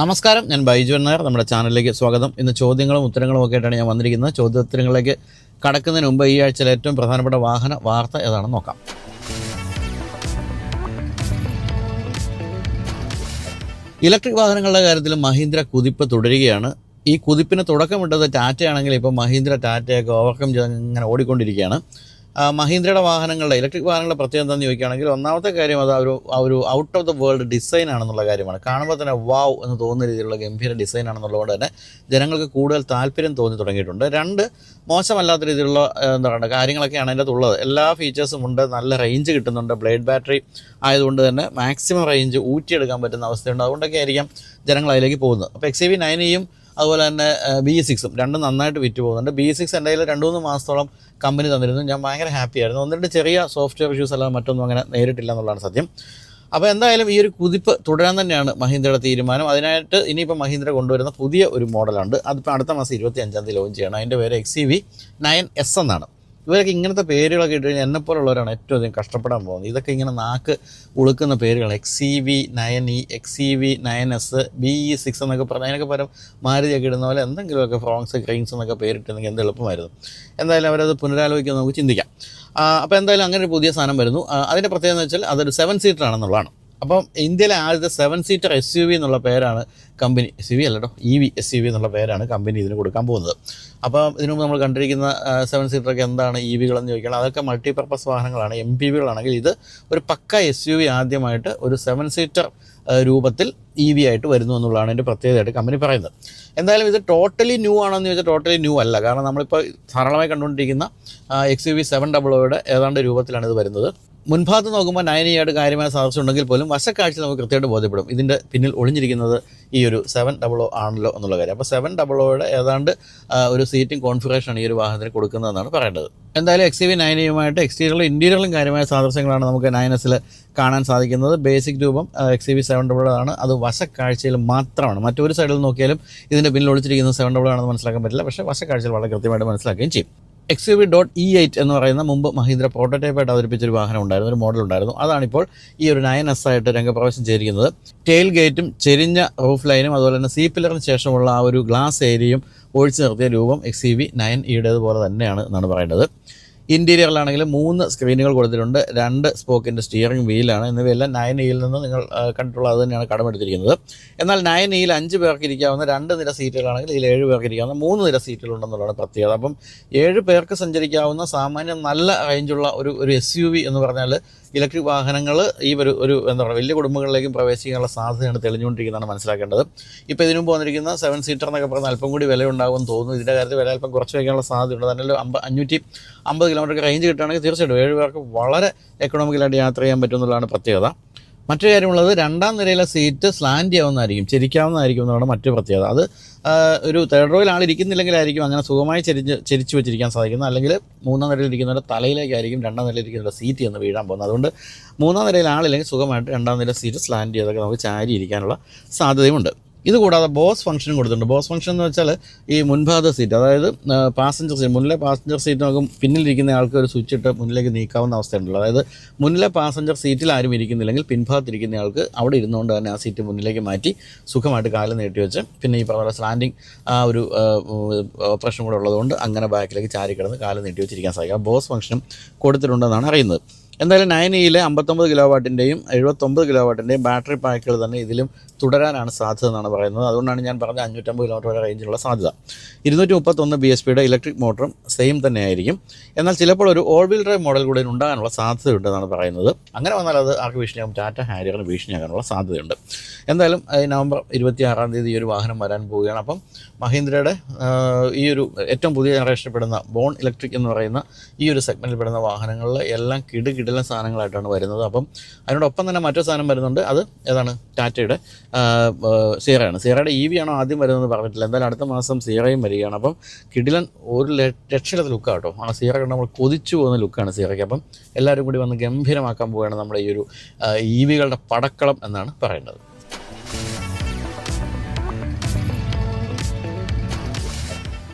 നമസ്കാരം ഞാൻ ബൈജു നായർ. നമ്മുടെ ചാനലിലേക്ക് സ്വാഗതം. ഇന്ന് ചോദ്യങ്ങളും ഉത്തരങ്ങളും ഒക്കെ ആയിട്ടാണ് ഞാൻ വന്നിരിക്കുന്നത്. ചോദ്യോത്തരങ്ങളിലേക്ക് കടക്കുന്നതിന് മുമ്പ് ഈ ആഴ്ചയിലെ ഏറ്റവും പ്രധാനപ്പെട്ട വാഹന വാർത്ത ഏതാണെന്ന് നോക്കാം. ഇലക്ട്രിക് വാഹനങ്ങളുടെ കാര്യത്തിൽ മഹീന്ദ്ര കുതിപ്പ് തുടരുകയാണ്. ഈ കുതിപ്പിന് തുടക്കമിട്ടത് ടാറ്റയാണെങ്കിൽ ഇപ്പോൾ മഹീന്ദ്ര ടാറ്റയൊക്കെ ഓവർകം ചെയ്ത് ഇങ്ങനെ ഓടിക്കൊണ്ടിരിക്കുകയാണ്. മഹീന്ദ്രയുടെ വാഹനങ്ങളുടെ ഇലക്ട്രിക് വാഹനങ്ങളുടെ പ്രത്യേകത എന്താണെന്ന് ചോദിക്കുകയാണെങ്കിൽ ഒന്നാമത്തെ കാര്യം അത് ഒരു ആ ഒരു out of the world design ആണെന്നുള്ള കാര്യമാണ്. കാണുമ്പോൾ തന്നെ വാവ് എന്ന് തോന്നുന്ന രീതിയിലുള്ള ഗംഭീര ഡിസൈൻ ആണെന്നുള്ളതുകൊണ്ട് തന്നെ ജനങ്ങൾക്ക് കൂടുതൽ താല്പര്യം തോന്നി തുടങ്ങിയിട്ടുണ്ട്. രണ്ട് മോശമല്ലാത്ത രീതിയിലുള്ള എന്താ പറയുക കാര്യങ്ങളൊക്കെയാണ് അതിന്റെ അകത്തുള്ളത് എല്ലാ ഫീച്ചേഴ്സും ഉണ്ട് നല്ല റേഞ്ച് കിട്ടുന്നുണ്ട് ബ്ലേഡ് ബാറ്ററി ആയതുകൊണ്ട് തന്നെ മാക്സിമം റേഞ്ച് ഊറ്റിയെടുക്കാൻ പറ്റുന്ന അവസ്ഥയുണ്ട്. അതുകൊണ്ടൊക്കെ ആയിരിക്കാം ജനങ്ങൾ അതിലേക്ക് പോകുന്നത്. അപ്പോൾ എക്സ് വി നയനെയും അതുപോലെ തന്നെ ബി സിക്സും രണ്ടും നന്നായിട്ട് വിറ്റ് പോകുന്നുണ്ട്. ബി സിക്സ് എന്റെ കയ്യിൽ രണ്ട് മൂന്ന് മാസത്തോളം കമ്പനി തന്നിരുന്നു. ഞാൻ ഭയങ്കര ഹാപ്പി ആയിരുന്നു. ഒന്ന് രണ്ട് ചെറിയ സോഫ്റ്റ്വെയർ ഇഷ്യൂസ് അല്ലാതെ മറ്റൊന്നും അങ്ങനെ നേരിട്ടില്ല എന്നുള്ളതാണ് സത്യം. അപ്പോൾ എന്തായാലും ഈ ഒരു കുതിപ്പ് തുടരാൻ തന്നെയാണ് മഹീന്ദ്രയുടെ തീരുമാനം. അതിനായിട്ട് ഇനിയിപ്പോൾ മഹീന്ദ്ര കൊണ്ടുവരുന്ന പുതിയ ഒരു മോഡലുണ്ട് അതിപ്പോൾ അടുത്ത മാസം ഇരുപത്തി അഞ്ചാം തീയതി ലോഞ്ച് ചെയ്യണം. അതിന്റെ പേര് X C V nine S എന്നാണ്. ഇവരൊക്കെ ഇങ്ങനത്തെ പേരുകളൊക്കെ ഇട്ട് കഴിഞ്ഞാൽ എന്നെപ്പോലുള്ളവരാണ് ഏറ്റവും അധികം കഷ്ടപ്പെടാൻ പോകുന്നത്. ഇതൊക്കെ ഇങ്ങനെ നാക്ക് ഉളുക്കുന്ന പേരുകൾ X C V nine E X C V nine S B E six എന്നൊക്കെ പറഞ്ഞാൽ അതിനൊക്കെ പരം മാരുതിയൊക്കെ ഇടുന്ന പോലെ എന്തെങ്കിലുമൊക്കെ ഫ്രോങ്സ് ക്രെയിൻസ് എന്നൊക്കെ പേരിട്ടിരുന്നെങ്കിൽ എന്ത് എളുപ്പമായിരുന്നു. എന്തായാലും അവരത് പുനരാലോചിക്കാൻ നമുക്ക് ചിന്തിക്കാം. അപ്പോൾ എന്തായാലും അങ്ങനെ ഒരു പുതിയ സാധനം വരുന്നു. അതിന്റെ പ്രത്യേകത എന്ന് വെച്ചാൽ അതൊരു സെവൻ സീറ്റർ ആണെന്നുള്ളതാണ്. അപ്പം ഇന്ത്യയിലെ ആദ്യത്തെ seven seater S U V എന്നുള്ള പേരാണ് കമ്പനി S U V അല്ലട്ടോ E V S U V എന്നുള്ള പേരാണ് കമ്പനി ഇതിന് കൊടുക്കാൻ പോകുന്നത്. അപ്പം ഇതിനു മുമ്പ് നമ്മൾ കണ്ടിരിക്കുന്ന സെവൻ സീറ്ററൊക്കെ എന്താണ് ഇ വികളെന്ന് ചോദിക്കണം അതൊക്കെ മൾട്ടിപർപ്പസ് വാഹനങ്ങളാണ് എം പി വികളാണെങ്കിൽ ഇത് ഒരു പക്ക എസ് യു വി ആദ്യമായിട്ട് ഒരു സെവൻ സീറ്റർ രൂപത്തിൽ ഇ വി ആയിട്ട് വരുന്നു എന്നുള്ളതാണ് എന്റെ പ്രത്യേകതയായിട്ട് കമ്പനി പറയുന്നത്. എന്തായാലും ഇത് ടോട്ടലി ന്യൂ ആണെന്ന് ചോദിച്ചാൽ ടോട്ടലി ന്യൂ അല്ല. കാരണം നമ്മളിപ്പോൾ ധാരാളമായി കണ്ടുകൊണ്ടിരിക്കുന്ന X U V seven double ഒയുടെ ഏതാണ്ട് രൂപത്തിലാണ് ഇത് വരുന്നത്. മുൻഭാഗത്ത് നോക്കുമ്പോൾ നയൻ ഇയായിട്ട് കാര്യമായ സാധിച്ചിട്ടുണ്ടെങ്കിൽ പോലും വശക്കാഴ്ച നമുക്ക് കൃത്യമായിട്ട് ബോധ്യപ്പെടും. ഇതിന്റെ പിന്നിൽ ഒളിഞ്ഞിരിക്കുന്നത് ഈ ഒരു സെവൻ ഡബിൾ ഒ ആണല്ലോ എന്നുള്ള കാര്യം. അപ്പോൾ സെവൻ ഡബിൾ ഒയുടെ ഏതാണ്ട് ഒരു സീറ്റിംഗ് കോൺഫിഗറേഷനാണ് ഈ ഒരു വാഹനത്തിന് കൊടുക്കുന്നതെന്നാണ് പറയേണ്ടത്. എന്തായാലും എക്സ് വി നയനയുമായിട്ട് എക്സ്റ്റീരിയറിലും ഇന്റീരിയറിലും കാര്യമായ സാദൃശ്യങ്ങളാണ് നമുക്ക് നയനസിൽ കാണാൻ സാധിക്കുന്നത്. ബേസിക് രൂപം എക്സ് വി സെവൻ ആണ് അത് വശക്കാഴ്ചയിൽ മാത്രമാണ്. മറ്റൊരു സൈഡിൽ നോക്കിയാലും ഇതിന്റെ പിന്നിൽ ഒളിച്ചിരിക്കുന്നത് സെവൻ ഡബിൾ ആണെന്ന് മനസ്സിലാക്കാൻ പറ്റില്ല. പക്ഷേ വശക്കാഴ്ചയിൽ വളരെ കൃത്യമായിട്ട് മനസ്സിലാക്കുകയും ചെയ്യും. X U V dot E eight എന്ന് പറയുന്ന മുമ്പ് മഹീന്ദ്ര പ്രോട്ടോടൈപ്പായിട്ട് അവതരിപ്പിച്ചൊരു വാഹനം ഉണ്ടായിരുന്നു ഒരു മോഡൽ ഉണ്ടായിരുന്നു. അതാണിപ്പോൾ ഈ ഒരു നയൻ എസ് ആയിട്ട് രംഗപ്രവേശം ചെയ്തിരിക്കുന്നത്. ടെയിൽ ഗേറ്റും ചെരിഞ്ഞ റൂഫ് ലൈനും അതുപോലെ തന്നെ സീ പില്ലറിന് ശേഷമുള്ള ആ ഒരു ഗ്ലാസ് ഏരിയയും ഒഴിച്ചു നിർത്തിയ രൂപം എക്സ് ഇ വി നയൻ ഇയുടേതുപോലെ തന്നെയാണ് എന്നാണ് പറയേണ്ടത്. ഇന്റീരിയറിലാണെങ്കിൽ മൂന്ന് സ്ക്രീനുകൾ കൊടുത്തിട്ടുണ്ട്. രണ്ട് സ്പോക്കിന്റെ സ്റ്റിയറിംഗ് വീലാണ് എന്നിവയെല്ലാം നയൻ ഇയിൽ നിന്ന് നിങ്ങൾ കണ്ടിട്ടുള്ള അത് തന്നെയാണ് കടമെടുത്തിരിക്കുന്നത്. എന്നാൽ നയൻ ഇയിൽ അഞ്ച് പേർക്ക് ഇരിക്കാവുന്ന രണ്ട് നിര സീറ്റുകളാണെങ്കിൽ ഇതിൽ ഏഴ് പേർക്ക് ഇരിക്കാവുന്ന മൂന്ന് നിര സീറ്റുകളുണ്ടെന്നുള്ളതാണ് പ്രത്യേകത. അപ്പം ഏഴ് പേർക്ക് സഞ്ചരിക്കാവുന്ന സാമാന്യം നല്ല റേഞ്ചുള്ള ഒരു ഒരു എസ് യു വി എന്ന് പറഞ്ഞാൽ ഇലക്ട്രിക് വാഹനങ്ങൾ ഈ ഒരു ഒരു എന്താ പറയുക വലിയ കുടുംബങ്ങളിലേക്കും പ്രവേശിക്കാനുള്ള സാധ്യതയാണ് തെളിഞ്ഞുകൊണ്ടിരിക്കുന്നതാണ് മനസ്സിലാക്കേണ്ടത്. ഇപ്പോൾ ഇതിനു മുമ്പ് വന്നിരിക്കുന്ന സെവൻ സീറ്റർ എന്നൊക്കെ പറഞ്ഞാൽ അല്പം കൂടി വില ഉണ്ടാകുമെന്ന് തോന്നുന്നു. ഇതിന്റെ കാര്യത്തിൽ വില അല്പം കുറച്ച് വയ്ക്കാനുള്ള സാധ്യതയുണ്ട്. തന്നെ അമ്പ അഞ്ഞൂറ്റി അമ്പത് കിലോമീറ്റർ റേഞ്ച് കിട്ടുകയാണെങ്കിൽ തീർച്ചയായിട്ടും ഏഴ് പേർക്ക് വളരെ എക്കണോമിക്കലായിട്ട് യാത്ര ചെയ്യാൻ പറ്റും എന്നുള്ളതാണ് പ്രത്യേകത. മറ്റൊരു കാര്യമുള്ളത് രണ്ടാം നിരയിലെ സീറ്റ് സ്ലാൻഡ് ചെയ്യാവുന്നതായിരിക്കും ചെരിക്കാവുന്നതായിരിക്കും എന്നുള്ള മറ്റൊരു പ്രത്യേകത. അത് ഒരു തേർഡ് റോയിൽ ആൾ ഇരിക്കുന്നില്ലെങ്കിലായിരിക്കും അങ്ങനെ സുഖമായി ചെരിഞ്ഞ് ചെരിച്ചു വെച്ചിരിക്കാൻ സാധിക്കുന്നത്. അല്ലെങ്കിൽ മൂന്നാം നിരയിൽ ഇരിക്കുന്നവരുടെ തലയിലേക്കായിരിക്കും രണ്ടാം നിരയിൽ ഇരിക്കുന്നവരുടെ സീറ്റ് എന്ന് വീഴാൻ പോകുന്നത്. അതുകൊണ്ട് മൂന്നാം നിരയിൽ ആളില്ലെങ്കിൽ സുഖമായിട്ട് രണ്ടാം നില സീറ്റ് സ്ലാൻഡ് ചെയ്തൊക്കെ നമുക്ക് ചാരി ഇരിക്കാനുള്ള സാധ്യതയുമുണ്ട്. ഇതുകൂടാതെ ബോസ് ഫംഗ്ഷനും കൊടുത്തിട്ടുണ്ട്. ബോസ് ഫംഗ്ഷൻ എന്ന് വെച്ചാൽ ഈ മുൻഭാഗത്തെ സീറ്റ് അതായത് പാസഞ്ചർ സീറ്റ് മുന്നിലെ പാസഞ്ചർ സീറ്റ് നമുക്ക് പിന്നിലിരിക്കുന്ന ആൾക്ക് ഒരു സ്വിച്ച് ഇട്ട് മുന്നിലേക്ക് നീക്കാവുന്ന അവസ്ഥയുണ്ടല്ലോ. അതായത് മുന്നിലെ പാസഞ്ചർ സീറ്റിൽ ആരും ഇരിക്കുന്നില്ലെങ്കിൽ പിൻഭാഗത്തിരിക്കുന്ന ആൾക്ക് അവിടെ ഇരുന്നുകൊണ്ട് തന്നെ ആ സീറ്റ് മുന്നിലേക്ക് മാറ്റി സുഖമായിട്ട് കാലം നീട്ടി വെച്ച് പിന്നെ ഈ പറഞ്ഞ സ്ലാൻഡിങ് ആ ഒരു ഓപ്പറേഷൻ കൂടെ ഉള്ളതുകൊണ്ട് അങ്ങനെ ബാക്കിലേക്ക് ചാരി കിടന്ന് കാലം നീട്ടി വെച്ചിരിക്കാൻ സാധിക്കും. ബോസ് ഫംഗ്ഷനും കൊടുത്തിട്ടുണ്ടെന്നാണ് അറിയുന്നത്. എന്തായാലും നയൻ ഇയിലെ അമ്പത്തൊമ്പത് കിലോ വാട്ടിന്റെയും എഴുപത്തൊമ്പത് കിലോ വാട്ടിന്റെയും ബാറ്ററി പാക്കുകൾ തന്നെ ഇതിലും തുടരാനാണ് സാധ്യത എന്നാണ് പറയുന്നത്. അതുകൊണ്ടാണ് ഞാൻ പറഞ്ഞ അഞ്ഞൂറ്റമ്പത് കിലോമീറ്റർ വരെ റേഞ്ചിലുള്ള സാധ്യത. ഇരുന്നൂറ്റി മുപ്പത്തൊന്ന് ബി എസ് പിയുടെ ഇലക്ട്രിക് മോട്ടറും സെയിം തന്നെയായിരിക്കും. എന്നാൽ ചിലപ്പോൾ ഒരു ഓൾ വീൽ ഡ്രൈവ് മോഡൽ കൂടെ ഉണ്ടാകാനുള്ള സാധ്യതയുണ്ടെന്നാണ് പറയുന്നത്. അങ്ങനെ വന്നാൽ അത് ആർക്ക് ഭീഷണിയാകും? ടാറ്റ ഹാരിയറിന് ഭീഷണിയാകാനുള്ള സാധ്യതയുണ്ട്. എന്തായാലും നവംബർ ഇരുപത്തി ആറാം തീയതി ഈ ഒരു വാഹനം വരാൻ പോവുകയാണ്. അപ്പം മഹീന്ദ്രയുടെ ഈ ഒരു ഏറ്റവും പുതിയ ജനറേഷനിൽ പെടുന്ന ബോൺ ഇലക്ട്രിക് എന്ന് പറയുന്ന ഈ ഒരു സെഗ്മെന്റിൽ പെടുന്ന വാഹനങ്ങളിൽ എല്ലാം കിടുകിടലൻ സാധനങ്ങളായിട്ടാണ് വരുന്നത്. അപ്പം അതിനോടൊപ്പം തന്നെ മറ്റൊരു സാധനം വരുന്നുണ്ട്. അത് ഏതാണ്? ടാറ്റയുടെ സീറയാണ്. സീറയുടെ ഇ വി ആണോ ആദ്യം വരുന്നതെന്ന് പറഞ്ഞിട്ടില്ല. എന്തായാലും അടുത്ത മാസം സീറയും വരികയാണ്. അപ്പം കിടിലൻ ഒരു ല- ലുക്ക് കേട്ടോ ആ സീറ നമ്മൾ കൊതിച്ചു പോകുന്ന ലുക്കാണ് സീറയ്ക്ക്. അപ്പം എല്ലാവരും കൂടി വന്ന് ഗംഭീരമാക്കാൻ പോവുകയാണ് നമ്മുടെ ഈ ഒരു ഇ വികളുടെ പടക്കളം എന്നാണ് പറയേണ്ടത്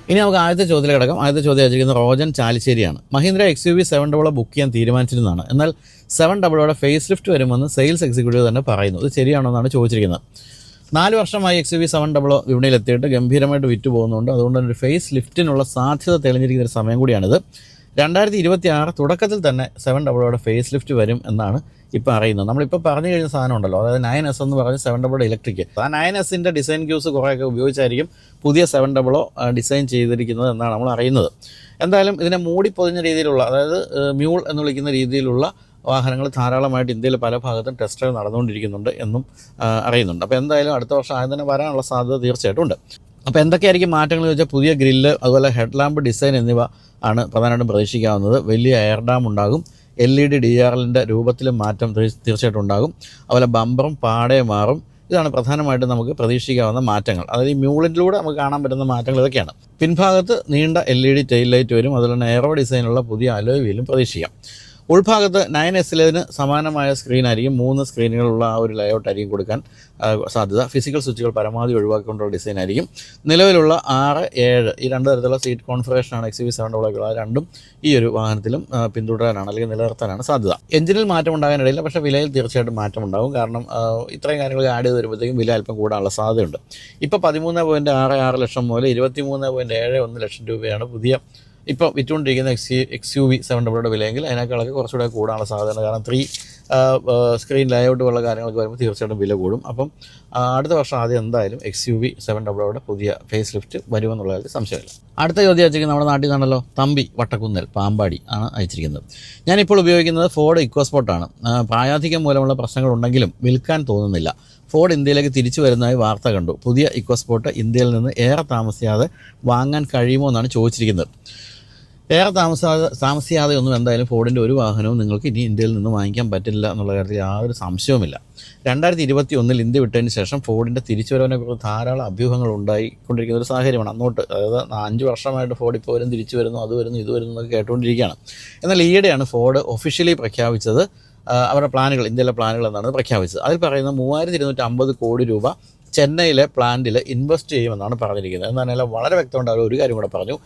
ഇനി നമുക്ക് ആദ്യത്തെ ചോദ്യത്തിൽ കിടക്കാം. ആദ്യത്തെ ചോദ്യം അയച്ചിരിക്കുന്നത് Rojan ചാലിശ്ശേരിയാണ്. Mahindra X U V seven double O book ചെയ്യാൻ തീരുമാനിച്ചിരുന്നതാണ്. എന്നാൽ സെവൻ ഡബിളോടെ ഫേസ് ലിഫ്റ്റ് വരുമെന്ന് സെയിൽസ് എക്സിക്യൂട്ടീവ് തന്നെ പറയുന്നു. ഇത് ശരിയാണോ എന്നാണ് ചോദിച്ചിരിക്കുന്നത്. നാല് വർഷമായി X U V seven double O വിപണിയിൽ എത്തിയിട്ട് ഗംഭീരമായിട്ട് വിറ്റ് പോകുന്നുണ്ട്. അതുകൊണ്ട് തന്നെ ഒരു ഫേസ് ലിഫ്റ്റിനുള്ള സാധ്യത തെളിഞ്ഞിരിക്കുന്ന ഒരു സമയം കൂടിയാണിത്. രണ്ടായിരത്തി ഇരുപത്തി ആറ് തുടക്കത്തിൽ തന്നെ സെവൻ ഡബിളോടെ ഫേസ് ലിഫ്റ്റ് വരും എന്നാണ് ഇപ്പോൾ അറിയുന്നത് നമ്മളിപ്പോൾ പറഞ്ഞു കഴിഞ്ഞ സാധനം ഉണ്ടല്ലോ അതായത് നയൻ എസ് എന്ന് പറഞ്ഞ സെവൻ ഡബിൾ ഇലക്ട്രിക് ആ നയൻ എസിന്റെ ഡിസൈൻ ക്യൂസ് കുറേയൊക്കെ ഉപയോഗിച്ചായിരിക്കും പുതിയ സെവൻ ഡബിളോ ഡിസൈൻ ചെയ്തിരിക്കുന്നത് എന്നാണ് നമ്മൾ അറിയുന്നത്. എന്തായാലും ഇതിനെ മൂടി പൊതിഞ്ഞ രീതിയിലുള്ള അതായത് മ്യൂൾ എന്ന് വിളിക്കുന്ന രീതിയിലുള്ള വാഹനങ്ങൾ ധാരാളമായിട്ട് ഇന്ത്യയിൽ പല ഭാഗത്തും ടെസ്റ്റ് ഡ്രൈവ് നടന്നുകൊണ്ടിരിക്കുന്നുണ്ട് എന്നും അറിയുന്നുണ്ട്. അപ്പോൾ എന്തായാലും അടുത്ത വർഷം ആദ്യം തന്നെ വരാനുള്ള സാധ്യത തീർച്ചയായിട്ടും ഉണ്ട്. അപ്പോൾ എന്തൊക്കെയായിരിക്കും മാറ്റങ്ങൾ വെച്ചാൽ പുതിയ ഗ്രില്ല് അതുപോലെ ഹെഡ് ലാമ്പ് ഡിസൈൻ എന്നിവ ആണ് പ്രധാനമായിട്ടും പ്രതീക്ഷിക്കാവുന്നത്. വലിയ എയർ ഡാം ഉണ്ടാകും. എൽ ഇ ഡി ഡി എല്ലിന്റെ രൂപത്തിലും മാറ്റം തീർ- തീർച്ചയായിട്ടും ഉണ്ടാകും. അതുപോലെ ബമ്പറും പാടയും മാറും. ഇതാണ് പ്രധാനമായിട്ടും നമുക്ക് പ്രതീക്ഷിക്കാവുന്ന മാറ്റങ്ങൾ. അതായത് ഈ മ്യൂളിലൂടെ നമുക്ക് കാണാൻ പറ്റുന്ന മാറ്റങ്ങൾ ഇതൊക്കെയാണ്. പിൻഭാഗത്ത് നീണ്ട L E D tail light വരും. അതുപോലെ തന്നെ എയറോ ഡിസൈനുള്ള പുതിയ അലോയ് വീലും പ്രതീക്ഷിക്കാം. ഉൾഭാഗത്ത് നയൻ എസിലതിന് സമാനമായ സ്ക്രീനായിരിക്കും മൂന്ന് സ്ക്രീനുകളുള്ള ആ ഒരു ലേഔട്ട് ആയിരിക്കും കൊടുക്കാൻ സാധ്യത. ഫിസിക്കൽ സ്വിച്ചുകൾ പരമാവധി ഒഴിവാക്കിക്കൊണ്ടുള്ള ഡിസൈൻ ആയിരിക്കും. നിലവിലുള്ള ആറ് ഏഴ് ഈ രണ്ട് തരത്തിലുള്ള സീറ്റ് കോൺഫിഗറേഷനാണ് എക്സ് വി സെവൻ രണ്ടും ഈ ഒരു വാഹനത്തിലും പിന്തുടരാനാണ് അല്ലെങ്കിൽ നിലനിർത്താനാണ് സാധ്യത. എഞ്ചിനിൽ മാറ്റം ഉണ്ടാകാനിടയില്ല പക്ഷേ വിലയിൽ തീർച്ചയായിട്ടും മാറ്റം ഉണ്ടാകും. കാരണം ഇത്രയും കാര്യങ്ങൾ ആഡ് ചെയ്ത് വരുമ്പോഴത്തേക്കും വില അല്പം കൂടാനുള്ള സാധ്യതയുണ്ട്. ഇപ്പോൾ പതിമൂന്ന് പോയിന്റ് ആറ് ആറ് ലക്ഷം മുതൽ ഇരുപത്തി മൂന്ന് പോയിന്റ് ഏഴ് ഒന്ന് ലക്ഷം രൂപയാണ് പുതിയ ഇപ്പോൾ വിറ്റുകൊണ്ടിരിക്കുന്ന X X U V seven ഡബിളുടെ വിലയെങ്കിൽ അതിനേക്കാളൊക്കെ കുറച്ചുകൂടെ കൂടാനുള്ള സാധ്യത കാരണം ത്രീ സ്ക്രീൻ ലേഔട്ട് ഉള്ള കാര്യങ്ങളൊക്കെ വരുമ്പോൾ തീർച്ചയായിട്ടും വില കൂടും. അപ്പം അടുത്ത വർഷം ആദ്യം എന്തായാലും എക്സ് യു വി സെവൻ ഡബിളോടെ പുതിയ ഫേസ് ലിഫ്റ്റ് വരുമെന്നുള്ള കാര്യത്തിൽ സംശയമില്ല. അടുത്ത ചോദ്യം അയച്ചിരിക്കുന്നത് നമ്മുടെ നാട്ടിൽ നിന്നാണല്ലോ. തമ്പി വട്ടക്കുന്നൽ പാമ്പാടി ആണ് അയച്ചിരിക്കുന്നത്. ഞാനിപ്പോൾ ഉപയോഗിക്കുന്നത് ഫോർഡ് ഇക്കോസ്പോർട്ടാണ് പ്രായാധികം മൂലമുള്ള പ്രശ്നങ്ങളുണ്ടെങ്കിലും വിൽക്കാൻ തോന്നുന്നില്ല. ഫോർഡ് ഇന്ത്യയിലേക്ക് തിരിച്ചു വരുന്നതായി വാർത്ത കണ്ടു. പുതിയ ഇക്കോസ്പോട്ട് ഇന്ത്യയിൽ നിന്ന് ഏറെ താമസിയാതെ വാങ്ങാൻ കഴിയുമോ എന്നാണ് ചോദിച്ചിരിക്കുന്നത്. ഏറെ താമസാതെ താമസിയാതെ ഒന്നും എന്തായാലും ഫോർഡിന്റെ ഒരു വാഹനവും നിങ്ങൾക്ക് ഇനി ഇന്ത്യയിൽ നിന്ന് വാങ്ങിക്കാൻ പറ്റില്ല എന്നുള്ള കാര്യത്തിൽ യാതൊരു സംശയവുമില്ല. രണ്ടായിരത്തി ഇരുപത്തി ഒന്നിൽ ഇന്ത്യ വിട്ടതിന് ശേഷം ഫോർഡിന്റെ തിരിച്ചുവരവിനെ കുറിച്ച് ധാരാളം അഭ്യൂഹങ്ങൾ ഉണ്ടായിക്കൊണ്ടിരിക്കുന്ന ഒരു സാഹചര്യമാണ് അന്നോട്ട് അതായത് അഞ്ച് വർഷമായിട്ട് ഫോർഡ് ഇപ്പോൾ വരും തിരിച്ചു വരുന്നു അത് വരുന്നു ഇത് വരുന്നു എന്നൊക്കെ കേട്ടുകൊണ്ടിരിക്കുകയാണ്. എന്നാൽ ഈയിടെയാണ് ഫോർഡ് ഒഫീഷ്യലി പ്രഖ്യാപിച്ചത് അവരുടെ പ്ലാനുകൾ ഇന്ത്യയിലെ പ്ലാനുകൾ എന്നാണ് പ്രഖ്യാപിച്ചത്. അതിൽ പറയുന്ന മൂവായിരത്തി ഇരുന്നൂറ്റി അമ്പത് കോടി രൂപ ചെന്നൈയിലെ പ്ലാന്റിൽ ഇൻവെസ്റ്റ് ചെയ്യുമെന്നാണ് പറഞ്ഞിരിക്കുന്നത്. എന്നാൽ വളരെ വ്യക്തമായിട്ട് അവർ ഒരു കാര്യം കൂടെ പറഞ്ഞു.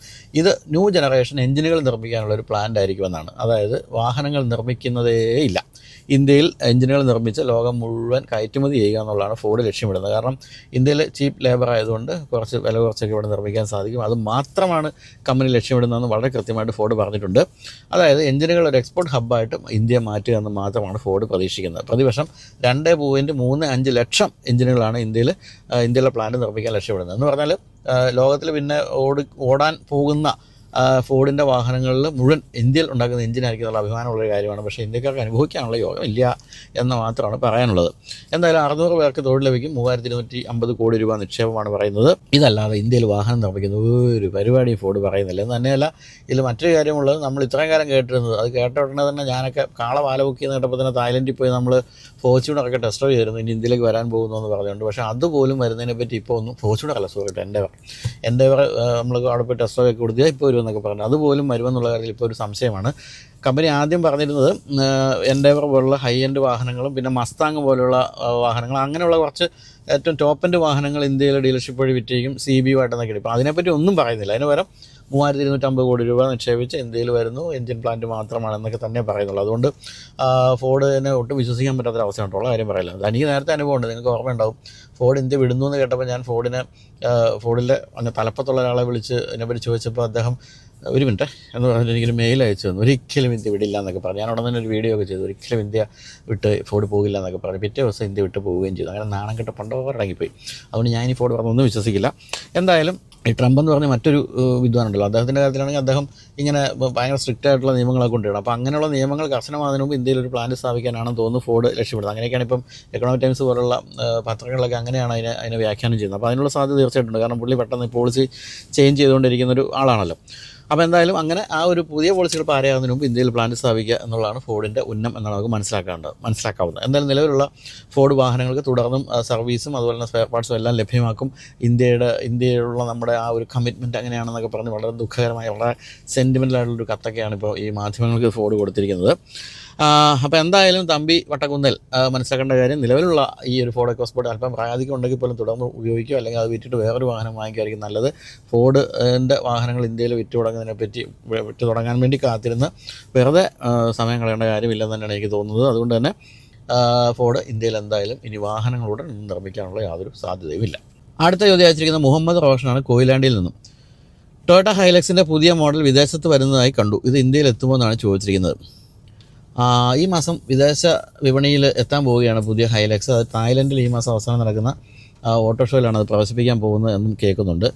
ഇത് ന്യൂ ജനറേഷൻ എഞ്ചിനുകൾ നിർമ്മിക്കാനുള്ള ഒരു പ്ലാന്റ് ആയിരിക്കുമെന്നാണ് അതായത് വാഹനങ്ങൾ നിർമ്മിക്കുന്നതേ ഇല്ല ഇന്ത്യയിൽ എഞ്ചിനുകൾ നിർമ്മിച്ച് ലോകം മുഴുവൻ കയറ്റുമതി ചെയ്യുക എന്നുള്ളതാണ് ഫോർഡ് ലക്ഷ്യമിടുന്നത്. കാരണം ഇന്ത്യയിൽ ചീപ്പ് ലേബർ ആയതുകൊണ്ട് കുറച്ച് വില കുറച്ചൊക്കെ ഇവിടെ നിർമ്മിക്കാൻ സാധിക്കും. അത് മാത്രമാണ് കമ്പനി ലക്ഷ്യമിടുന്നതെന്ന് വളരെ കൃത്യമായിട്ട് ഫോർഡ് പറഞ്ഞിട്ടുണ്ട്. അതായത് എഞ്ചിനുകൾ ഒരു എക്സ്പോർട്ട് ഹബ്ബായിട്ട് ഇന്ത്യ മാറ്റുക എന്ന് മാത്രമാണ് ഫോർഡ് പ്രതീക്ഷിക്കുന്നത്. പ്രതിവർഷം രണ്ട് പോയിന്റ് മൂന്ന് അഞ്ച് ലക്ഷം എഞ്ചിനുകളാണ് ഇന്ത്യയിൽ ഇന്ത്യയിലെ പ്ലാന്റ് നിർമ്മിക്കാൻ ലക്ഷ്യമിടുന്നത്. എന്ന് പറഞ്ഞാൽ ലോകത്തിൽ പിന്നെ ഓടി ഓടാൻ പോകുന്ന ഫോർഡിന്റെ വാഹനങ്ങളിൽ മുഴുവൻ ഇന്ത്യയിൽ ഉണ്ടാക്കുന്ന എഞ്ചിനായിരിക്കും എന്നുള്ള അഭിമാനമുള്ള ഒരു കാര്യമാണ്. പക്ഷേ ഇന്ത്യക്കാർക്ക് അനുഭവിക്കാനുള്ള യോഗം ഇല്ല എന്ന് മാത്രമാണ് പറയാനുള്ളത്. എന്തായാലും അറുന്നൂറ് പേർക്ക് തൊഴിൽ ലഭിക്കും. മൂവായിരത്തി ഇരുന്നൂറ്റി അമ്പത് കോടി രൂപ നിക്ഷേപമാണ് പറയുന്നത്. ഇതല്ലാതെ ഇന്ത്യയിൽ വാഹനം നിർമ്മിക്കുന്ന ഒരു പരിപാടിയും ഫോർഡ് പറയുന്നില്ല. എന്ന് തന്നെയല്ല ഇതിൽ മറ്റൊരു കാര്യമുള്ളത് നമ്മൾ ഇത്രയും കാലം കേട്ടിരുന്നത്. അത് കേട്ട ഉടനെ തന്നെ ഞാനൊക്കെ കാള വാല ബുക്ക് ചെയ്യുന്ന കേട്ടപ്പോൾ തന്നെ തായ്ലൻഡിൽ പോയി നമ്മൾ ഫോർച്യൂണറൊക്കെ ടെസ്റ്റ് ചെയ്തിരുന്നു. ഇനി ഇന്ത്യയിലേക്ക് വരാൻ പോകുന്നു എന്ന് പറഞ്ഞുകൊണ്ട്. പക്ഷേ അതുപോലും വരുന്നതിനെ പറ്റി ഇപ്പോൾ ഒന്നും ഫോർച്യൂണർ അല്ല സോറി എന്റെ എന്റെ നമ്മൾ അവിടെ പോയി ടെസ്റ്റ് ഒക്കെ കൊടുത്തിയാൽ ഇപ്പോൾ വരുമെന്നൊക്കെ പറഞ്ഞു. അതുപോലും വരുമെന്നുള്ള കാര്യത്തിൽ ഇപ്പോൾ ഒരു സംശയമാണ്. കമ്പനി ആദ്യം പറഞ്ഞിരുന്നത് എൻഡേവർ പോലുള്ള ഹൈ എൻഡ് വാഹനങ്ങളും പിന്നെ മസ്താങ് പോലുള്ള വാഹനങ്ങൾ അങ്ങനെയുള്ള കുറച്ച് ഏറ്റവും ടോപ്പ് എൻഡ് വാഹനങ്ങൾ ഇന്ത്യയിലെ ഡീലർഷിപ്പ് വഴി വിറ്റേക്കും സി ബി ആയിട്ടെന്നൊക്കെ ഇപ്പോൾ അതിനെപ്പറ്റി ഒന്നും പറയുന്നില്ല. അതിന് പകരം മൂവായിരത്തി ഇരുന്നൂറ്റമ്പത് കോടി രൂപ നിക്ഷേപിച്ച് ഇന്ത്യയിൽ വരുന്നു. എഞ്ചിൻ പ്ലാന്റ് മാത്രമാണ് എന്നൊക്കെ തന്നെ പറയുന്നുള്ളൂ. അതുകൊണ്ട് ഫോർഡ് ഫോർഡിനെ ഒട്ടും വിശ്വസിക്കാൻ പറ്റാത്ത അവസ്ഥയുണ്ടുള്ള കാര്യം പറയില്ല. അത് എനിക്ക് നേരത്തെ അനുഭവമുണ്ട്. നിങ്ങൾക്ക് ഓർമ്മയുണ്ടാവും. ഫോർഡ് ഇന്ത്യ വിടുന്നു എന്ന് കേട്ടപ്പോൾ ഞാൻ ഫോർഡിനെ ഫോർഡിന്റെ തലപ്പത്തുള്ള ഒരാളെ വിളിച്ച് എന്നെപ്പറ്റി ചോദിച്ചപ്പോൾ അദ്ദേഹം ഒരു മിനിറ്റ് എന്ന് പറഞ്ഞിട്ട് എനിക്കൊരു മെയിൽ അയച്ചു തന്നു. ഒരിക്കലും ഇന്ത്യ വിടില്ല എന്നൊക്കെ പറഞ്ഞു. ഞാൻ ഉടനെ തന്നെ ഒരു വീഡിയോ ഒക്കെ ചെയ്തു. ഒരിക്കലും ഇന്ത്യ വിട്ട് ഫോർഡ് പോകില്ല എന്നൊക്കെ പറഞ്ഞു. പിറ്റേ ദിവസം ഇന്ത്യ വിട്ട് പോവുകയും ചെയ്തു. അങ്ങനെ നാണം കെട്ട പണ്ടോ ഇറങ്ങിപ്പോയി അതുകൊണ്ട് ഞാൻ ഈ ഫോർഡ് പറഞ്ഞൊന്നും വിശ്വസിക്കില്ല. എന്തായാലും ഈ ട്രംപ് എന്ന് പറഞ്ഞ മറ്റൊരു വിദ്വാനുണ്ടല്ലോ. അദ്ദേഹത്തിന്റെ കാര്യത്തിലാണെങ്കിൽ അദ്ദേഹം ഇങ്ങനെ ഭയങ്കര സ്ട്രിക്റ്റ് ആയിട്ടുള്ള നിയമങ്ങളൊക്കെ കൊണ്ടുവരണം അപ്പോൾ അങ്ങനെയുള്ള നിയമങ്ങൾ കർശനമാകുന്നതിന് മുമ്പ് ഇന്ത്യയിൽ ഒരു പ്ലാന്റ് സ്ഥാപിക്കാനാണെന്ന് തോന്നുന്നു ഫോർഡ് ലക്ഷ്യപ്പെടുന്നത് അങ്ങനെയൊക്കെയാണ് ഇപ്പം എക്കണോമിക് ടൈംസ് പോലുള്ള പത്രങ്ങളിലൊക്കെ അങ്ങനെയാണ് അതിനെ അതിനെ വ്യാഖ്യാനം ചെയ്യുന്നത്. അപ്പോൾ അതിനുള്ള സാധ്യത തീർച്ചയായിട്ടുണ്ട് കാരണം പുള്ളി പെട്ടെന്ന് പോളിസി ചേഞ്ച് ചെയ്തുകൊണ്ടിരിക്കുന്ന ഒരു ആളാണല്ലോ. അപ്പോൾ എന്തായാലും അങ്ങനെ ആ ഒരു പുതിയ പോളിസികൾ പാരയാകുന്നതിന് മുമ്പ് ഇന്ത്യയിൽ പ്ലാന്റ് സ്ഥാപിക്കുക എന്നുള്ളതാണ് ഫോർഡിന്റെ ഉന്നം എന്നാണ് നമുക്ക് മനസ്സിലാക്കേണ്ടത് മനസ്സിലാക്കാവുന്നത്. എന്തായാലും നിലവിലുള്ള ഫോർഡ് വാഹനങ്ങൾക്ക് തുടർന്നും സർവീസും അതുപോലെ തന്നെ സ്പെയർ പാർട്സും എല്ലാം ലഭ്യമാക്കും. ഇന്ത്യയുടെ ഇന്ത്യയിലുള്ള നമ്മുടെ ആ ഒരു കമ്മിറ്റ്മെന്റ് അങ്ങനെയാണെന്നൊക്കെ പറഞ്ഞ് വളരെ ദുഃഖകരമായ വളരെ സെന്റിമെന്റലായിട്ടുള്ളൊരു കത്തൊക്കെയാണ് ഇപ്പോൾ ഈ മാധ്യമങ്ങൾക്ക് ഫോർഡ് കൊടുത്തിരിക്കുന്നത്. അപ്പോൾ എന്തായാലും തമ്പി വട്ടക്കുന്നൽ മനസ്സിലാക്കേണ്ട കാര്യം നിലവിലുള്ള ഈ ഒരു ഫോർഡ് എക്കോസ്പോർട്ട് അല്പം പ്രായാധികം ഉണ്ടെങ്കിൽ പോലും തുടർന്ന് ഉപയോഗിക്കുക അല്ലെങ്കിൽ അത് വിറ്റിട്ട് വേറൊരു വാഹനം വാങ്ങിക്കുമായിരിക്കും നല്ലത്. ഫോർഡിന്റെ വാഹനങ്ങൾ ഇന്ത്യയിൽ വിറ്റ് തുടങ്ങുന്നതിനെ പറ്റി വിറ്റ് തുടങ്ങാൻ വേണ്ടി കാത്തിരുന്ന് വെറുതെ സമയം കളയേണ്ട കാര്യമില്ലെന്ന് തന്നെയാണ് എനിക്ക് തോന്നുന്നത്. അതുകൊണ്ട് തന്നെ ഫോർഡ് ഇന്ത്യയിൽ എന്തായാലും ഇനി വാഹനങ്ങളോട് നിർമ്മിക്കാനുള്ള യാതൊരു സാധ്യതയുമില്ല അടുത്ത ചോദ്യം അയച്ചിരിക്കുന്ന മുഹമ്മദ് റോഷനാണ് കൊയിലാണ്ടിയിൽ നിന്നും. ടൊയോട്ട ഹൈലക്സിന്റെ പുതിയ മോഡൽ വിദേശത്ത് വരുന്നതായി കണ്ടു. ഇത് ഇന്ത്യയിൽ എത്തുമോ എന്നാണ് ചോദിച്ചിരിക്കുന്നത്. ഈ മാസം വിദേശ വിപണിയിൽ എത്താൻ പോവുകയാണ് പുതിയ ഹൈലക്സ്. അത് തായ്ലൻഡിൽ ഈ മാസം അവസാനം നടക്കുന്ന ഓട്ടോ ഷോയിലാണ് അത് പ്രവേശിപ്പിക്കാൻ പോകുന്നത് എന്നും കേൾക്കുന്നുണ്ട്.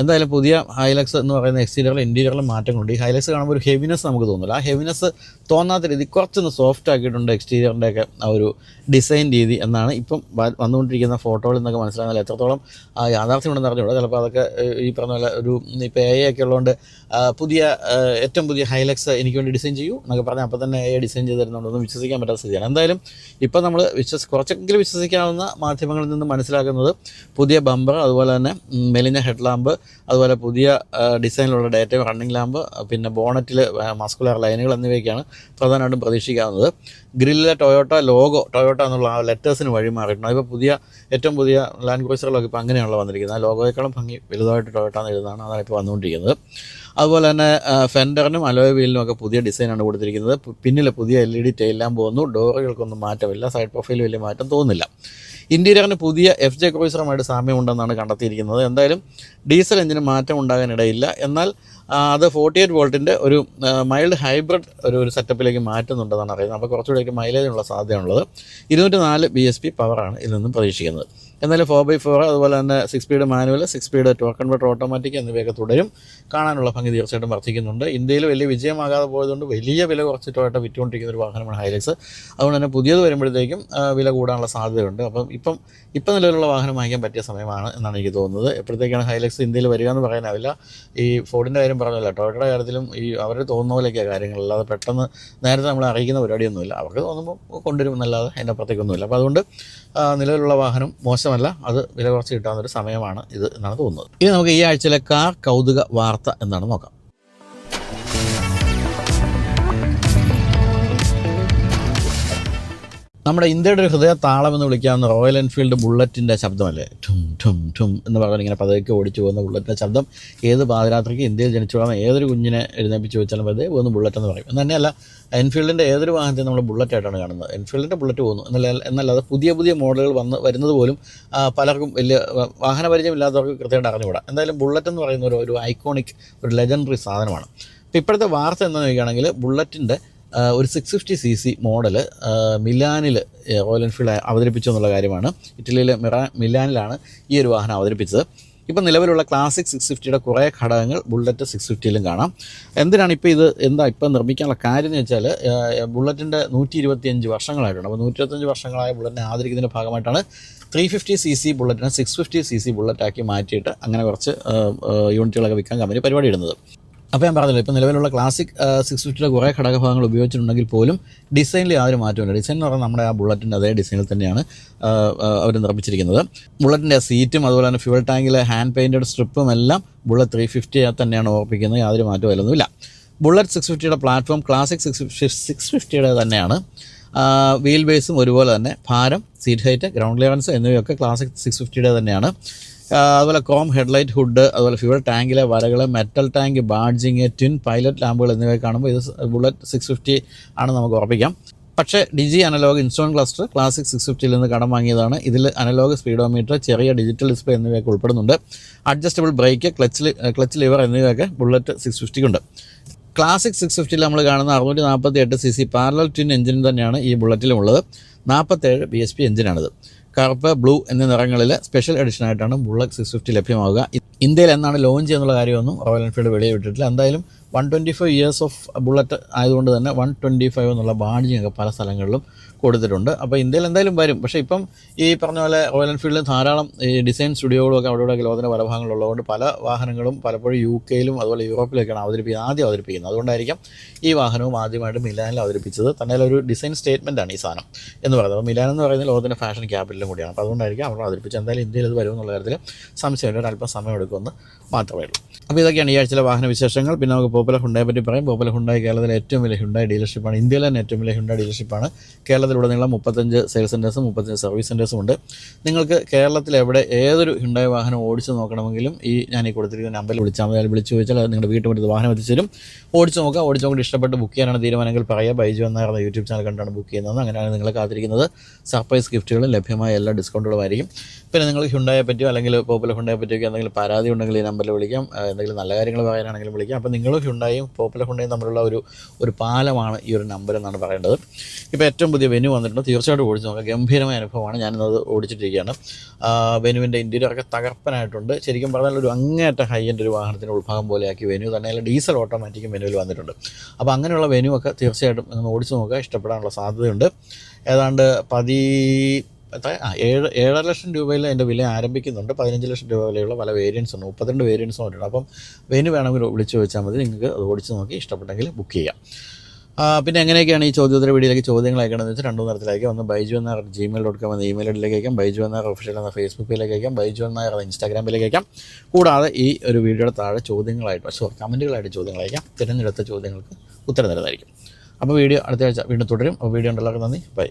എന്തായാലും പുതിയ ഹൈലക്സ് എന്ന് പറയുന്ന എക്സ്റ്റീരിയറിൽ ഇന്റീരിയറിലും മാറ്റങ്ങളുണ്ട്. ഈ ഹൈലക്സ് കാണുമ്പോൾ ഒരു ഹെവിനെസ് നമുക്ക് തോന്നില്ല ആ ഹെവിനെസ് തോന്നാത്ത രീതി കുറച്ചൊന്ന് സോഫ്റ്റ് ആക്കിയിട്ടുണ്ട് എക്സ്റ്റീരിയറിന്റെ ഒക്കെ ആ ഒരു ഡിസൈൻ രീതി എന്നാണ് ഇപ്പം വന്നുകൊണ്ടിരിക്കുന്ന ഫോട്ടോയിൽ നിന്നൊക്കെ മനസ്സിലാകുന്നത്. എത്രത്തോളം യാഥാർത്ഥ്യം ഉണ്ടെന്ന് അറിഞ്ഞൂടാ ചിലപ്പോൾ അതൊക്കെ ഈ പറഞ്ഞ പോലെ ഒരു ഇപ്പോൾ എ ഒക്കെ ഉള്ളതുകൊണ്ട് പുതിയ ഏറ്റവും പുതിയ ഹൈലക്സ് എനിക്ക് വേണ്ടി ഡിസൈൻ ചെയ്യൂ എന്നൊക്കെ പറഞ്ഞാൽ അപ്പോൾ തന്നെ എ ഡിസൈൻ ചെയ്ത് തരുന്നുണ്ടെന്ന് വിശ്വസിക്കാൻ പറ്റാത്ത സ്ഥിതിയാണ്. എന്തായാലും ഇപ്പം നമ്മൾ വിശ്വസ് കുറച്ചെങ്കിലും വിശ്വസിക്കാവുന്ന മാധ്യമങ്ങളിൽ നിന്ന് മനസ്സിലാക്കുന്നത് പുതിയ ബമ്പർ അതുപോലെ തന്നെ മെലിഞ്ഞ ഹെഡ് ലാമ്പ് അതുപോലെ പുതിയ ഡിസൈനിലുള്ള ഡേറ്റ റണ്ണിംഗ് ലാമ്പ് പിന്നെ ബോണറ്റിൽ മസ്കുലർ ലൈനുകൾ എന്നിവയൊക്കെയാണ് പ്രധാനമായിട്ടും പ്രതീക്ഷിക്കാവുന്നത്. ഗ്രില്ലിലെ ടൊയോട്ട ലോഗോ ടൊയോട്ട എന്നുള്ള ആ ലെറ്റേഴ്സിന് വഴി മാറിയിട്ടുണ്ട്. അതിപ്പോൾ പുതിയ ഏറ്റവും പുതിയ ലാൻഡ് ക്രൂസറുകളൊക്കെ ഇപ്പോൾ അങ്ങനെയാണല്ലോ വന്നിരിക്കുന്നത്. ആ ലോഗോയേക്കാളും ഭംഗി വലുതായിട്ട് ടൊയോട്ട എന്ന് എഴുതുന്നതാണ് അതാണ് ഇപ്പോൾ വന്നുകൊണ്ടിരിക്കുന്നത്. അതുപോലെ തന്നെ ഫെൻഡറിനും അലോയ് വീലിനും ഒക്കെ പുതിയ ഡിസൈനാണ് കൊടുത്തിരിക്കുന്നത്. പിന്നിലെ പുതിയ L E D tail lamp വന്നു. ഡോറുകൾക്കൊന്നും മാറ്റമില്ല. സൈഡ് പ്രൊഫൈൽ വലിയ മാറ്റം തോന്നുന്നില്ല. ഇന്റീരിയറിന് പുതിയ എഫ് ജെ ക്രൂസറുമായിട്ട് സാമ്യമുണ്ടെന്നാണ് കണ്ടെത്തിയിരിക്കുന്നത്. എന്തായാലും ഡീസൽ എഞ്ചിന് മാറ്റം ഉണ്ടാകാനിടയില്ല എന്നാൽ അത് ഫോർട്ടി എയ്റ്റ് വോൾട്ടിന്റെ ഒരു മൈൽഡ് ഹൈബ്രിഡ് ഒരു ഒരു സെറ്റപ്പിലേക്ക് മാറ്റുന്നുണ്ടെന്നാണ് അറിയുന്നത്. അപ്പോൾ കുറച്ചുകൂടെയൊക്കെ മൈലേജിനുള്ള സാധ്യതയുള്ളത്. ഇരുന്നൂറ്റി നാല് ബി എസ് പി പവറാണ് ഇതിൽ നിന്നും പ്രതീക്ഷിക്കുന്നത്. എന്നാലും ഫോർ ബൈ ഫോർ അതുപോലെ തന്നെ six speed manual six speed token converter automatic എന്നിവയൊക്കെ തുടരും. കാണാനുള്ള ഭംഗി തീർച്ചയായിട്ടും വർദ്ധിക്കുന്നുണ്ട്. ഇന്ത്യയിൽ വലിയ വിജയമാകാതെ പോയതുകൊണ്ട് വലിയ വില കുറച്ച് ടൊയോട്ട വിറ്റുകൊണ്ടിരിക്കുന്ന ഒരു വാഹനമാണ് ഹൈലക്സ് അതുകൊണ്ട് തന്നെ പുതിയത് വരുമ്പോഴത്തേക്കും വില കൂടാനുള്ള സാധ്യതയുണ്ട്. അപ്പം ഇപ്പം ഇപ്പം നിലവിലുള്ള വാഹനം വാങ്ങിക്കാൻ പറ്റിയ സമയമാണ് എന്നാണ് എനിക്ക് തോന്നുന്നത്. എപ്പോഴത്തേക്കാണ് ഹൈലക്സ് ഇന്ത്യയിൽ വരിക എന്ന് പറയാനാവില്ല. ഈ ഫോർഡിന്റെ കാര്യം പറഞ്ഞല്ലോ. ടൊയോട്ടയുടെ കാര്യത്തിലും ഈ അവർ തോന്നുന്ന പോലെയൊക്കെയാണ് കാര്യങ്ങൾ. അല്ലാതെ പെട്ടെന്ന് നേരത്തെ നമ്മളെ അറിയിക്കുന്ന പരിപാടിയൊന്നുമില്ല. അവർക്ക് തോന്നുമ്പോൾ കൊണ്ടുവരും എന്നല്ലാതെ അതിന്റെ അപ്പുറത്തേക്കൊന്നുമില്ല. അപ്പോൾ അതുകൊണ്ട് നിലവിലുള്ള വാഹനം മോശമല്ല. അത് വില കുറച്ച് കിട്ടാവുന്നൊരു സമയമാണ് ഇത് എന്നാണ് തോന്നുന്നത്. ഇനി നമുക്ക് ഈ ആഴ്ചയിലെ കാർ കൗതുക വാർത്ത എന്താണ് നോക്കാം. നമ്മുടെ ഇന്ത്യയുടെ ഒരു ഹൃദയ താളം എന്ന് വിളിക്കാവുന്ന റോയൽ എൻഫീൽഡ് ബുള്ളറ്റിന്റെ ശബ്ദമല്ലേ? ഠും ഠും ഠും എന്ന് പറഞ്ഞാൽ ഇങ്ങനെ പതുക്കെ ഓടിച്ചു പോകുന്ന ബുള്ളറ്റിന്റെ ശബ്ദം ഏത് പാതിരാത്രിക്ക് ഇന്ത്യയിൽ ജനിച്ചു ഏതൊരു കുഞ്ഞിനെ എഴുന്നേപ്പിച്ച് വെച്ചാലും അതേ പോകുന്ന ബുള്ളറ്റ് എന്ന് പറയും. എന്നല്ല എൻഫീൽഡിന്റെ ഏതൊരു വാഹനത്തെ നമ്മൾ ബുള്ളറ്റായിട്ടാണ് കാണുന്നത്. എൻഫീൽഡിന്റെ ബുള്ളറ്റ് പോകുന്നു. എന്നല്ല എന്നല്ലാതെ പുതിയ പുതിയ മോഡലുകൾ വന്ന് വരുന്നത് പോലും പലർക്കും വലിയ വാഹന പരിചയമില്ലാത്തവർക്ക് കൃത്യമായിട്ട് അറിഞ്ഞുകൂടാ. എന്തായാലും ബുള്ളറ്റ് എന്ന് പറയുന്ന ഒരു ഒരു ഐക്കോണിക് ഒരു ലെജൻഡറി സാധനമാണ്. ഇപ്പോൾ ഇപ്പോഴത്തെ വാർത്ത എന്താണെന്ന് ചോദിക്കുകയാണെങ്കിൽ ബുള്ളറ്റിന്റെ ഒരു six fifty C C model മിലാനിൽ Royal Enfield അവതരിപ്പിച്ചു എന്നുള്ള കാര്യമാണ്. ഇറ്റലിയിലെ മിറ മിലാനിലാണ് ഈ ഒരു വാഹനം അവതരിപ്പിച്ചത്. ഇപ്പം നിലവിലുള്ള ക്ലാസിക് സിക്സ് ഫിഫ്റ്റിയുടെ കുറേ ഘടകങ്ങൾ ബുള്ളറ്റ് സിക്സ് ഫിഫ്റ്റിയിലും കാണാം. എന്തിനാണ് ഇപ്പോൾ ഇത് എന്താ ഇപ്പം നിർമ്മിക്കാനുള്ള കാര്യം എന്ന് വെച്ചാൽ ബുള്ളറ്റിന്റെ നൂറ്റി ഇരുപത്തിയഞ്ച് വർഷങ്ങളായിട്ടുണ്ട്. അപ്പോൾ നൂറ്റി ഇരുപത്തഞ്ച് വർഷങ്ങളായ ബുള്ളറ്റിനെ ആദരിക്കുന്നതിന്റെ ഭാഗമായിട്ടാണ് ത്രീ ഫിഫ്റ്റി സി സി ബുള്ളറ്റിനെ സിക്സ് ഫിഫ്റ്റി സി സി ബുള്ളറ്റാക്കി മാറ്റിയിട്ട് അങ്ങനെ കുറച്ച് യൂണിറ്റുകളൊക്കെ വിൽക്കാൻ കമ്പനി പരിപാടി ഇടുന്നത്. അപ്പോൾ ഞാൻ പറഞ്ഞല്ലോ ഇപ്പോൾ നിലവിലുള്ള ക്ലാസിക് സിക്സ് ഫിഫ്റ്റിയുടെ കുറേ ഘടകഭാഗങ്ങൾ ഉപയോഗിച്ചിട്ടുണ്ടെങ്കിൽ പോലും ഡിസൈനിൽ യാതൊരു മാറ്റമില്ല ഡിസൈൻ എന്ന് പറഞ്ഞാൽ നമ്മുടെ ആ ബുള്ളറ്റിന്റെ അതേ ഡിസൈനിൽ തന്നെയാണ് അവർ നിർമ്മിച്ചിരിക്കുന്നത്. ബുള്ളറ്റിന്റെ സീറ്റും അതുപോലെ തന്നെ ഫ്യൂൾ ടാങ്കിലെ ഹാൻഡ് പെയിന്റഡ് സ്ട്രിപ്പും എല്ലാം ബുള്ളറ്റ് ത്രീ ഫിഫ്റ്റി തന്നെയാണ് ഓർപ്പിക്കുന്നത് യാതൊരു മാറ്റവും അതിലൊന്നുമില്ല ബുള്ളറ്റ് സിക്സ് ഫിഫ്റ്റിയുടെ പ്ലാറ്റ്ഫോം ക്ലാസിക് സിക്സ് സിക്സ് ഫിഫ്റ്റിയുടെ തന്നെയാണ്. വീൽ ബേസും ഒരുപോലെ തന്നെ ഭാരം സീറ്റ് ഹൈറ്റ് ഗ്രൗണ്ട് ലെവൻസ് എന്നിവയൊക്കെ ക്ലാസിക് സിക്സ് ഫിഫ്റ്റിയുടെ തന്നെയാണ്. അതുപോലെ കോം ഹെഡ്ലൈറ്റ് ഹുഡ് അതുപോലെ ഫ്യൂൾ ടാങ്കിലെ വരകൾ metal tank badging twin pilot ലാമ്പുകൾ എന്നിവ കാണുമ്പോൾ ഇത് ബുള്ളറ്റ് സിക്സ് ഫിഫ്റ്റി ആണ് നമുക്ക് ഉറപ്പിക്കാം. പക്ഷേ digi analogue instrument cluster Classic six ഫിഫ്റ്റിയിൽ നിന്ന് കടം വാങ്ങിയതാണ്. ഇതിൽ അനലോഗ് സ്പീഡോമീറ്റർ ചെറിയ ഡിജിറ്റൽ ഡിസ്പ്ലേ എന്നിവയൊക്കെ ഉൾപ്പെടുന്നുണ്ട്. Adjustable brake clutch clutch lever എന്നിവയൊക്കെ ബുള്ളറ്റ് സിക്സ് ഫിഫ്റ്റിക്കുണ്ട്. ക്ലാസിക് സിക്സ് ഫിഫ്റ്റിയിൽ നമ്മൾ കാണുന്ന അറുന്നൂറ്റി നാൽപ്പത്തി എട്ട് C C parallel twin engine തന്നെയാണ് ഈ ബുള്ളറ്റിലും ഉള്ളത്. നാൽപ്പത്തേഴ് ബി എസ് പി എഞ്ചിനാണിത്. കറുപ്പ് ബ്ലൂ എന്നീ നിറങ്ങളിൽ സ്പെഷ്യൽ എഡിഷനായിട്ടാണ് ബുള്ളറ്റ് സിക്സ് ഫിഫ്റ്റി ലഭ്യമാവുക. ഇന്ത്യയിൽ എന്നാണ് ലോഞ്ച് ചെയ്യുന്നുള്ള കാര്യമൊന്നും റോയൽ എൻഫീൽഡ് വെളിയിൽ വിട്ടിട്ടില്ല. എന്തായാലും one twenty five years of Bullet ആയതുകൊണ്ട് തന്നെ വൺ ട്വന്റി ഫൈവ് എന്നുള്ള ബാഡ്ജിങ്ങൊക്കെ പല സ്ഥലങ്ങളിലും കൊടുത്തിട്ടുണ്ട്. അപ്പോൾ ഇന്ത്യയിൽ എന്തായാലും വരും. പക്ഷേ ഇപ്പം ഈ പറഞ്ഞ പോലെ റോയൽ എൻഫീൽഡിൽ ധാരാളം ഈ ഡിസൈൻ സ്റ്റുഡിയോകളൊക്കെ അവിടെ ഇവിടെ ലോകത്തിന്റെ പല ഭാഗങ്ങളുള്ളതുകൊണ്ട് പല വാഹനങ്ങളും പലപ്പോഴും യു കെയിലും അതുപോലെ യൂറോപ്പിലൊക്കെയാണ് അവതരിപ്പിക്കുന്നത് ആദ്യം അവതരിപ്പിക്കുന്നത്. അതുകൊണ്ടായിരിക്കും ഈ വാഹനവും ആദ്യമായിട്ട് മിലാനിൽ അവതരിപ്പിച്ചത്. തന്നെ ഒരു ഡിസൈൻ സ്റ്റേറ്റ്മെന്റ് ആണ് ഈ സാധനം എന്ന് പറയുന്നത്. മിലാൻ എന്ന് പറയുന്നത് ലോകത്തിന്റെ ഫാഷൻ ക്യാപിറ്റലും കൂടിയാണ്. അപ്പോൾ അതുകൊണ്ടായിരിക്കും അവിടെ അവതരിപ്പിച്ചത്. എന്തായാലും ഇന്ത്യയിൽ ഇത് വരുമെന്നുള്ള കാര്യത്തിൽ സംശയമില്ല. ഒരു അല്പം സമയം എടുക്കുമെന്ന് മാത്രമേ ഉള്ളൂ. അപ്പോൾ ഇതൊക്കെയാണ് ഈ ആഴ്ചയിലെ വാഹന വിശേഷങ്ങൾ. പിന്നെ നമുക്ക് പോപ്പുലർ ഹുണ്ടായെ പറ്റി പറയും. പോപ്പുലർ ഹുണ്ടായി കേരളത്തിലെ ഏറ്റവും വലിയ ഹുണ്ടായി ഡീലർഷിപ്പാണ് ഇന്ത്യയിലെ തന്നെ ഏറ്റവും വലിയ ഹുണ്ടായി ഡീലർഷിപ്പാണ് കേരളത്തിൽ കേരളത്തിലുടനീളം മുപ്പത്തഞ്ച് സെയിൽസ് സെന്റേഴ്സും മുപ്പത്തഞ്ച് സർവീസ് സെന്റേഴ്സും ഉണ്ട്. നിങ്ങൾക്ക് കേരളത്തിൽ എവിടെ ഏതൊരു ഹിണ്ടായ വാഹനം ഓടിച്ച് നോക്കണമെങ്കിലും ഈ ഞാൻ ഈ കൊടുത്തിരിക്കുന്ന നമ്പറിൽ വിളിച്ചാൽ മതി. വിളിച്ച് ചോദിച്ചാൽ നിങ്ങളുടെ വീട്ടിൽ മുറ്റത്ത് വാഹനം എത്തിച്ചേരും ഓടിച്ച് നോക്കുക. ഓടിച്ച് നോക്കിയിട്ട് ഇഷ്ടപ്പെട്ട് ബുക്ക് ചെയ്യാനാണ് തീരുമാനമെങ്കിൽ പറയുക. ബൈജു എന്നായിരുന്ന യൂട്യൂബ് ചാനൽ കണ്ടാണ് ബുക്ക് ചെയ്യുന്നത് അങ്ങനെയാണ് നിങ്ങൾ കാത്തിരിക്കുന്നത്. സർപ്രൈസ് ഗിഫ്റ്റുകളും ലഭ്യമായ എല്ലാ ഡിസ്കൗണ്ടുകളും ആയിരിക്കും. പിന്നെ നിങ്ങൾ ഹുണ്ടായെ പറ്റിയോ അല്ലെങ്കിൽ പോപ്പുലർ ഹുണ്ടായെ പറ്റിയൊക്കെ എന്തെങ്കിലും പരാതി ഉണ്ടെങ്കിൽ ഈ നമ്പറിൽ വിളിക്കാം. എന്തെങ്കിലും നല്ല കാര്യങ്ങൾ പറയാനാണെങ്കിലും വിളിക്കാം. അപ്പോൾ നിങ്ങളും ഹുണ്ടായും പോപ്പുലർ ഹുണ്ടായും തമ്മിലുള്ള ഒരു ഒരു പാലമാണ് ഈ ഒരു നമ്പർ എന്നാണ് പറയേണ്ടത്. ഇപ്പോൾ ഏറ്റവും പുതിയ വെനു വന്നിട്ടുണ്ട്. തീർച്ചയായിട്ടും ഓടിച്ചു നോക്കാം. ഗംഭീരമായ അനുഭവമാണ്. ഞാനിന്നത് ഓടിച്ചിട്ടിരിക്കുകയാണ്. ആ, വെനുവിന്റെ ഇന്റീരിയറൊക്കെ തകർപ്പനായിട്ടുണ്ട്. ശരിക്കും പറഞ്ഞാൽ ഒരു അങ്ങേറ്റ ഹൈ എന്റെ ഒരു വാഹനത്തിന്റെ ഉൾഭാഗം പോലെയാക്കി വെനു തന്നെ. ഡീസൽ ഓട്ടോമാറ്റിക്കും വെനുവിൽ വന്നിട്ടുണ്ട്. അപ്പോൾ അങ്ങനെയുള്ള വെനു ഒക്കെ തീർച്ചയായിട്ടും നിങ്ങൾ ഓടിച്ചു നോക്കുക. ഇഷ്ടപ്പെടാനുള്ള സാധ്യതയുണ്ട്. ഏതാണ്ട് പതി എത്ര? ആ ഏഴ് ഏഴര ലക്ഷം രൂപയിൽ അതിന്റെ വില ആരംഭിക്കുന്നുണ്ട്. പതിനഞ്ച് ലക്ഷം രൂപ വിലയുള്ള പല വേരിയൻസ് ഉണ്ട്. മുപ്പത്തിരണ്ട് വേരിയൻസ് ഉണ്ട്. അപ്പം വെനു വേണമെങ്കിൽ വിളിച്ചു ചോദിച്ചാൽ മതി. നിങ്ങൾക്ക് അത് ഓടിച്ച് നോക്കി ഇഷ്ടപ്പെട്ടെങ്കിൽ ബുക്ക് ചെയ്യാം. പിന്നെ എങ്ങനെയൊക്കെയാണ് ഈ ചോദ്യോത്തര വീഡിയോയിലേക്ക് ചോദ്യങ്ങൾ അയക്കണമെന്ന് വെച്ചാൽ രണ്ടു തരത്തിലേക്ക് ഒന്ന് ബൈജു എന്ന ജിമെയിൽ ഡോട്ട് കോം എന്ന ഇമെയിൽ ഐഡിയിലേക്ക് അയക്കാം. ബൈജു എന്ന ഒഫീഷ്യൽ എന്ന ഫേസ്ബുക്ക് പേജിലേക്ക് അയക്കാം. ബൈജു എന്ന ഇൻസ്റ്റാഗ്രാമിലേക്ക് അയക്കാം. കൂടാതെ ഈ ഒരു വീഡിയോയുടെ താഴെ ചോദ്യങ്ങളായിട്ട് സോറി കമന്റുകളായിട്ട് ചോദ്യങ്ങൾ അയക്കാം. തിരഞ്ഞെടുത്ത ചോദ്യങ്ങൾക്ക് ഉത്തരം തരുന്നതായിരിക്കും. അപ്പോൾ വീഡിയോ അടുത്ത ആഴ്ച വീണ്ടും തുടരും. അപ്പോൾ വീഡിയോ ഉണ്ടല്ലോ നന്ദി. ബൈ